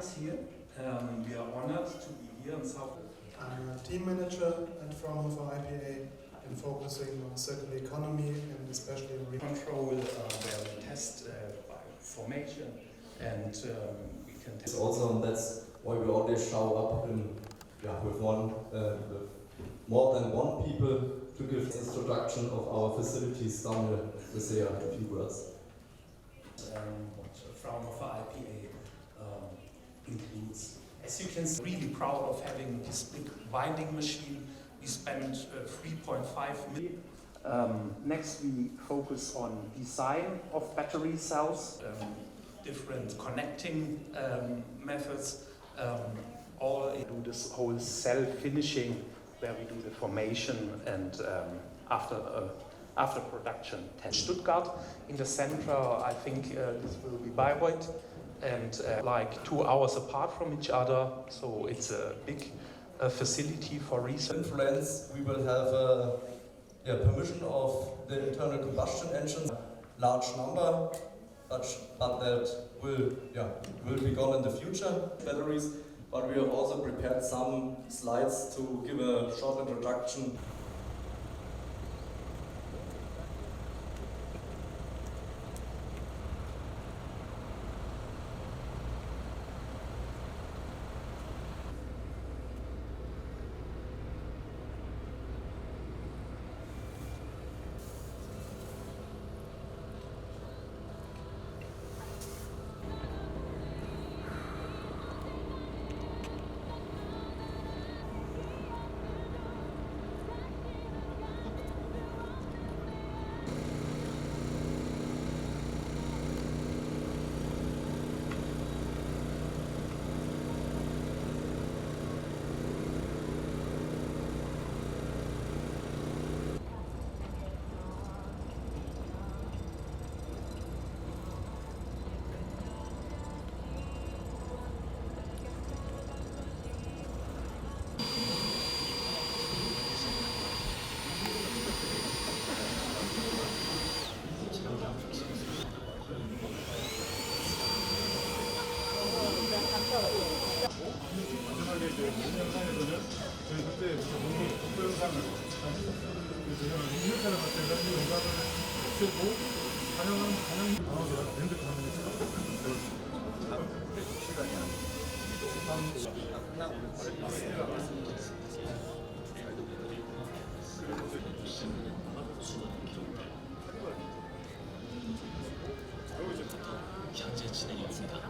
partners here. Um, we are honored to be here in South. I'm a team manager at Fraunhofer IPA and focusing on circular economy and especially on Control uh, where we test uh, by formation and um, we can It's test. also and that's why we always show up in, yeah, with one uh, with more than one people to give introduction of our facilities. Daniel will say a few words. um, what Fraunhofer IPA includes. As you can see, really proud of having this big winding machine. We spent uh, 3.5 million. Um, next, we focus on design of battery cells, um, different connecting um, methods, um, all do this whole cell finishing where we do the formation and um, after uh, after production test. Stuttgart in the center, I think uh, this will be Bayreuth, and uh, like two hours apart from each other. So it's a big uh, facility for research. Influence, we will have uh, yeah, permission of the internal combustion engines, large number, but, but that will, yeah, will be gone in the future, batteries. But we have also prepared some slides to give a short introduction 여기저기 현재 진행형입니다.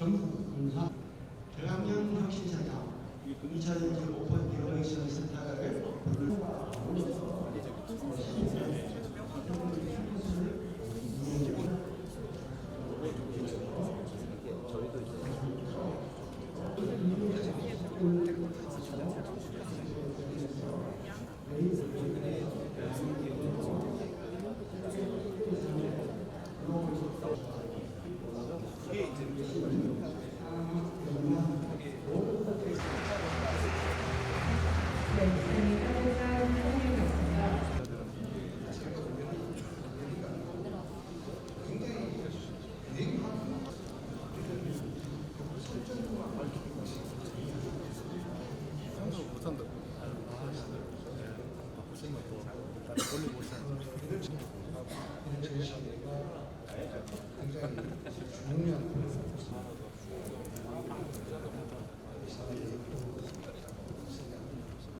전국 군사 대학년 혁신센터 2025번 경영시험 센터를 올립니다. 내가 굉장히 중요한 사람이